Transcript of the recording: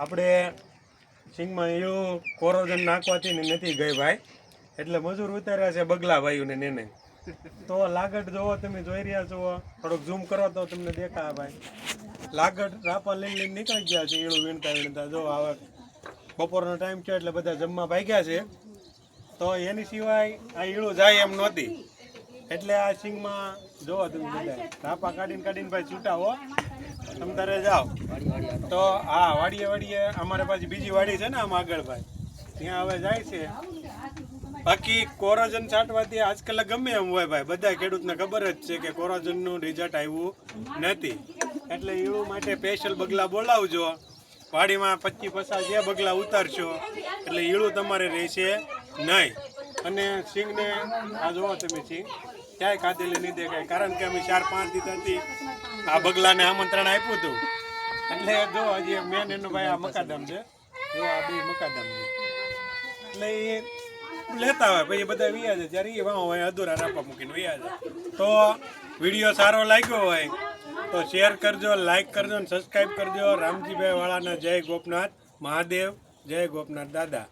આપણે સિંગમાં એવું કોરોજન નાખવાથી ને નથી ગઈ ભાઈ. એટલે મજૂર ઉતાર્યા છે બગલા ભાઈઓને ને એને તો લાગટ જોવો, તમે જોઈ રહ્યા છો. થોડોક ઝૂમ કરો તો તમને દેખાય ભાઈ. લાગટ રાપા લઈને લઈને નીકળી ગયા છે, ઈળું વીણતા વીણતા. જો આવે બપોરનો ટાઈમ છે એટલે બધા જમવા ભાગ્યા છે. તો એની સિવાય આ ઈળું જાય એમ નહોતી. એટલે આ સિંગમાં જોવો તમે બધા. ધાપા કાઢીને કાઢીને ભાઈ છૂટા હો. તમે તારે જાઓ. તો હા, વાડીએ વાડીએ અમારે પાછી બીજી વાડી છે ને આમ આગળ ભાઈ. ત્યાં હવે જાય છે. બાકી કોરોજન છાંટવાથી આજકાલ ગમે એમ હોય ભાઈ. બધા ખેડૂતને ખબર જ છે કે કોરોજનનું રિઝલ્ટ આવ્યું નથી. એટલે ઈળું માટે સ્પેશિયલ બગલા બોલાવજો. વાડીમાં પચી પચાસ જે બગલા ઉતારશો, એટલે ઈળું તમારે રહેશે નહીં. અને સિંગને આ જોવો તમે સિંગ ક્યાંય ખાધેલી નહીં દેખાય. કારણ કે અમે ચાર પાંચ દિવસથી આ બગલાને આમંત્રણ આપ્યું હતું. એટલે જો હજી મેન એનો ભાઈ આ મકાદમ છે. જો આ બે મકાદમ છે. એટલે એ લેતા હોય, પછી બધા વ્યા છે જ્યારે એ વાહ હોય, અધૂરા રાપા મૂકીને વ્યા છે તો વીડિયો સારો લાગ્યો હોય, તો શેર કરજો, લાઈક કરજો અને સબસ્ક્રાઈબ કરજો. રામજીભાઈ વાળાના જય ગોપનાથ. મહાદેવ, જય ગોપનાથ દાદા.